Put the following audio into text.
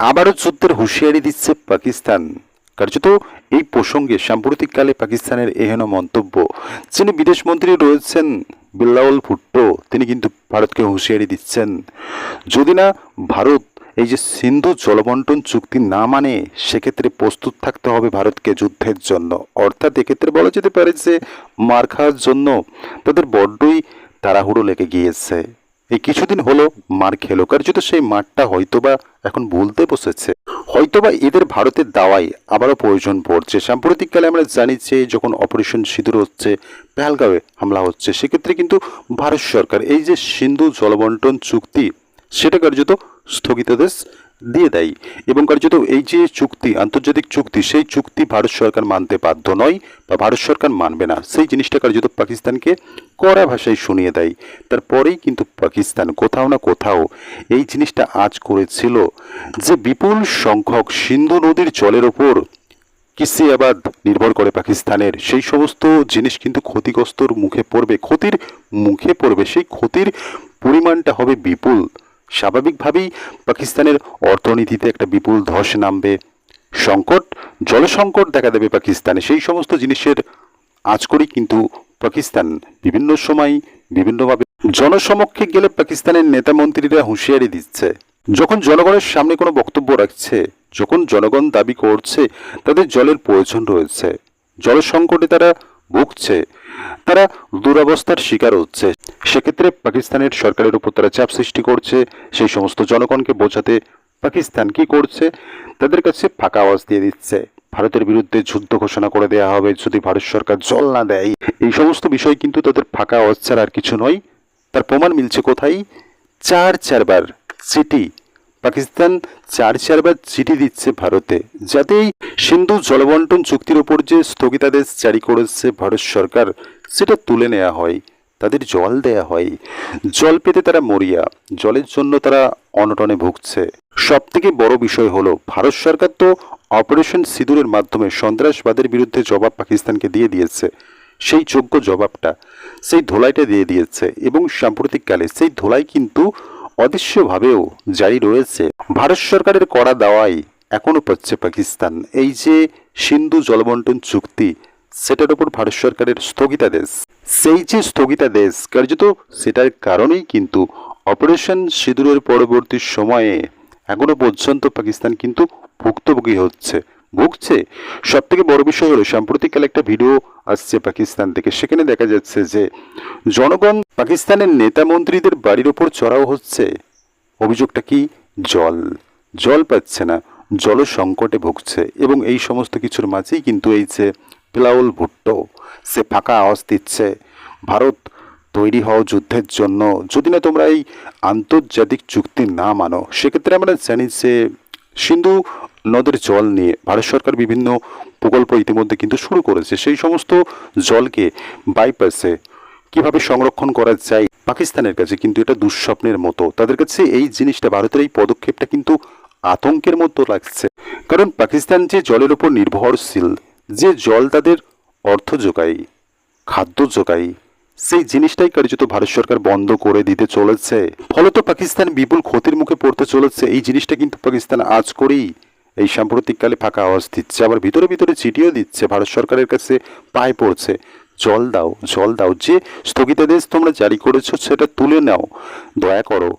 আবারও যুদ্ধের হুঁশিয়ারি দিচ্ছে পাকিস্তান। কার্যত এই প্রসঙ্গে সাম্প্রতিককালে পাকিস্তানের এহেন মন্তব্য, যিনি বিদেশমন্ত্রী রয়েছেন বিল্লাউল ভুট্টো, তিনি কিন্তু ভারতকে হুঁশিয়ারি দিচ্ছেন। যদি না ভারত এই যে সিন্ধু জলবন্টন চুক্তি না মানে সেক্ষেত্রে প্রস্তুত থাকতে হবে ভারতকে যুদ্ধের জন্য। অর্থাৎ এক্ষেত্রে বলা যেতে পারে যে মার খাওয়ার জন্য তাদের বড্ডই তাড়াহুড়ো লেগে গিয়েছে। এই কিছুদিন হলো মার খেলো। কার্যত সেই মারটা হয়তোবা এখন বলতে বসেছে। হয়তোবা এদের ভারতের দাওয়াই আবারও প্রয়োজন পড়ছে। সাম্প্রতিককালে আমরা জানি যে যখন অপারেশন সিঁদুর হচ্ছে, পেহালগাঁওয়ে হামলা হচ্ছে, সেক্ষেত্রে কিন্তু ভারত সরকার এই যে সিন্ধু জলবন্টন চুক্তি, সেটা কার্যত স্থগিতাদেশ দিয়ে দেয়। এবং কার্যত এই যে চুক্তি, আন্তর্জাতিক চুক্তি, সেই চুক্তি ভারত সরকার মানতে বাধ্য নয় বা ভারত সরকার মানবে না। সেই জিনিসটা কার্যত পাকিস্তানকে কড়া ভাষায় শুনিয়ে দেয়। তারপরেই কিন্তু পাকিস্তান কোথাও না কোথাও এই জিনিসটা আজ করেছিল যে বিপুল সংখ্যক সিন্ধু নদীর জলের ওপর কৃষি আবাদ নির্ভর করে পাকিস্তানের। সেই সমস্ত জিনিস কিন্তু ক্ষতিগ্রস্তর মুখে পড়বে। ক্ষতির মুখে পড়বে। সেই ক্ষতির পরিমাণটা হবে বিপুল। স্বাভাবিকভাবেই পাকিস্তানের অর্থনীতিতে একটা বিপুল ধস নামবে। সংকট, জলসংকট দেখা দেবে পাকিস্তানে। সেই সমস্ত জিনিসের আজ করেই কিন্তু পাকিস্তান বিভিন্ন সময় বিভিন্নভাবে জনসমক্ষে গেলে পাকিস্তানের নেতা মন্ত্রীরা হুঁশিয়ারি দিচ্ছে। যখন জনগণের সামনে কোনো বক্তব্য রাখছে, যখন জনগণ দাবি করছে, তাদের জলের প্রয়োজন রয়েছে। জল সংকটে তারা ভুগছে। তারা দুরবস্থার শিকার হচ্ছে। সেক্ষেত্রে পাকিস্তানের সরকারের উপর তারা চাপ সৃষ্টি করছে। সেই সমস্ত জনগণকে বোঝাতে পাকিস্তান কি করছে, তাদের কাছে ফাঁকা আওয়াজ দিয়ে দিচ্ছে। ভারতের বিরুদ্ধে যুদ্ধ ঘোষণা করে দেওয়া হবে যদি ভারত সরকার জল না দেয়। এই সমস্ত বিষয় কিন্তু তাদের ফাঁকা আওয়াজ ছাড়া আর কিছু নয়। তার প্রমাণ মিলছে কোথায়? চার চারবার চিঠি পাকিস্তান চার চারবার চিঠি দিচ্ছে ভারতে। যাতে এই সিন্ধু জলবন্টন চুক্তির ওপর যে স্থগিতাদেশ জারি করেছে ভারত সরকার, সেটা তুলে নেওয়া হয়, তাদের জল দেয়া হয়। জল পেতে তারা মরিয়া, জলের জন্য তারা অনটনে ভুগছে। সব থেকে বড় বিষয় হলো, ভারত সরকার তো অপারেশন সিঁদুরের মাধ্যমে সন্ত্রাসবাদের বিরুদ্ধে জবাব পাকিস্তানকে দিয়ে দিয়েছে। সেই যোগ্য জবাবটা, সেই ধোলাইটা দিয়ে দিয়েছে এবং সাম্প্রতিককালে সেই ধোলাই কিন্তু অদৃশ্যভাবেও জারি রয়েছে। ভারত সরকারের করা দাওয়াই এখনও পাচ্ছে পাকিস্তান। এই যে সিন্ধু জলবন্টন চুক্তি, সেটার উপর ভারত সরকারের স্থগিতাদেশ। সেই যে স্থগিতাদেশ, কার্যত সেটার কারণেই কিন্তু অপারেশন সিঁদুরের পরবর্তী সময়ে এখনও পর্যন্ত পাকিস্তান কিন্তু ভুক্তভোগী হচ্ছে। ভুগছে। সব থেকে বড় বিষয় হলো, সাম্প্রতিককালে একটা ভিডিও আসছে পাকিস্তান থেকে। সেখানে দেখা যাচ্ছে যে, জনগণ পাকিস্তানের নেতা মন্ত্রীদের বাড়ির ওপর চড়াও হচ্ছে। অভিযোগটা কি? জল। জল পাচ্ছে না জল সংকটে ভুগছে এবং এই সমস্ত কিছুর মাঝেই কিন্তু এই যে পিলাউল ভুট্টো, সে ফাঁকা আওয়াজ দিচ্ছে। ভারত তৈরি হও যুদ্ধের জন্য। যদি না তোমরা এই আন্তর্জাতিক চুক্তি না মানো, সেক্ষেত্রে আমরা জানি যে, সিন্ধু নদের জল নিয়ে ভারত সরকার বিভিন্ন প্রকল্প ইতিমধ্যে কিন্তু শুরু করেছে। সেই সমস্ত জলকে বাইপাসে কীভাবে সংরক্ষণ করা যায় পাকিস্তানের কাছে কিন্তু এটা দুঃস্বপ্নের মতো। তাদের কাছে এই জিনিসটা, ভারতের এই পদক্ষেপটা কিন্তু আতঙ্কের মতো লাগছে। কারণ পাকিস্তান যে জলের উপর নির্ভরশীল, যে জল তাদের অর্থ যোগায়, খাদ্য যোগায়, সেই জিনিসটাই কার্যত ভারত সরকার বন্ধ করে দিতে চলেছে। ফলত পাকিস্তান বিপুল ক্ষতির মুখে পড়তে চলেছে। এই জিনিসটা কিন্তু পাকিস্তান আজ করেই এই সাম্প্রতিককালে ফাঁকা আওয়াজ দিচ্ছে, আবার ভিতরে ভিতরে চিঠিও দিচ্ছে, ভারত সরকারের কাছে পায়ে পড়ছে। জল দাও জল দাও, যে স্থগিতাদেশ তোমরা জারি করেছ সেটা তুলে নাও। দয়া করো।